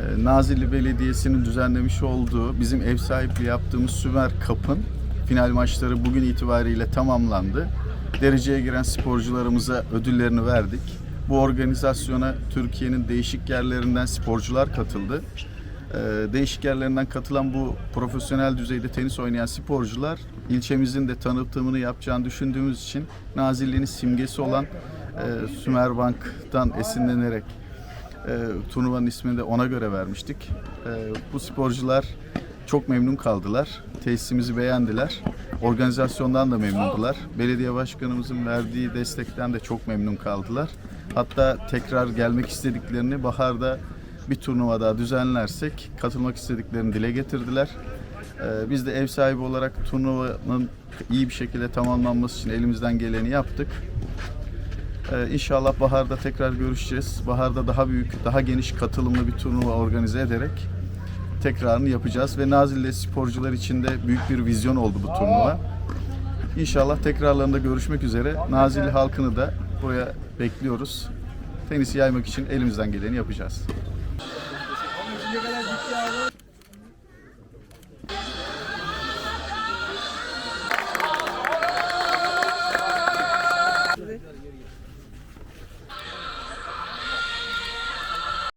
Ee, Nazilli Belediyesi'nin düzenlemiş olduğu bizim ev sahipliği yaptığımız Sümer Cup'ın final maçları bugün itibariyle tamamlandı. Dereceye giren sporcularımıza ödüllerini verdik. Bu organizasyona Türkiye'nin değişik yerlerinden sporcular katıldı. Ee, Değişik yerlerinden katılan bu profesyonel düzeyde tenis oynayan sporcular ilçemizin de tanıtımını yapacağını düşündüğümüz için Nazilli'nin simgesi olan e, Sümerbank'tan esinlenerek e, turnuvanın ismini de ona göre vermiştik. E, bu sporcular çok memnun kaldılar. Tesisimizi beğendiler. Organizasyondan da memnundular. Belediye başkanımızın verdiği destekten de çok memnun kaldılar. Hatta tekrar gelmek istediklerini baharda bir turnuva daha düzenlersek katılmak istediklerini dile getirdiler. E, biz de ev sahibi olarak turnuvanın iyi bir şekilde tamamlanması için elimizden geleni yaptık. Ee, inşallah baharda tekrar görüşeceğiz. Baharda daha büyük, daha geniş katılımlı bir turnuva organize ederek tekrarını yapacağız ve Nazilli sporcular için de büyük bir vizyon oldu bu turnuva. İnşallah tekrarlarında görüşmek üzere. Nazilli halkını da buraya bekliyoruz. Tenisi yaymak için elimizden geleni yapacağız.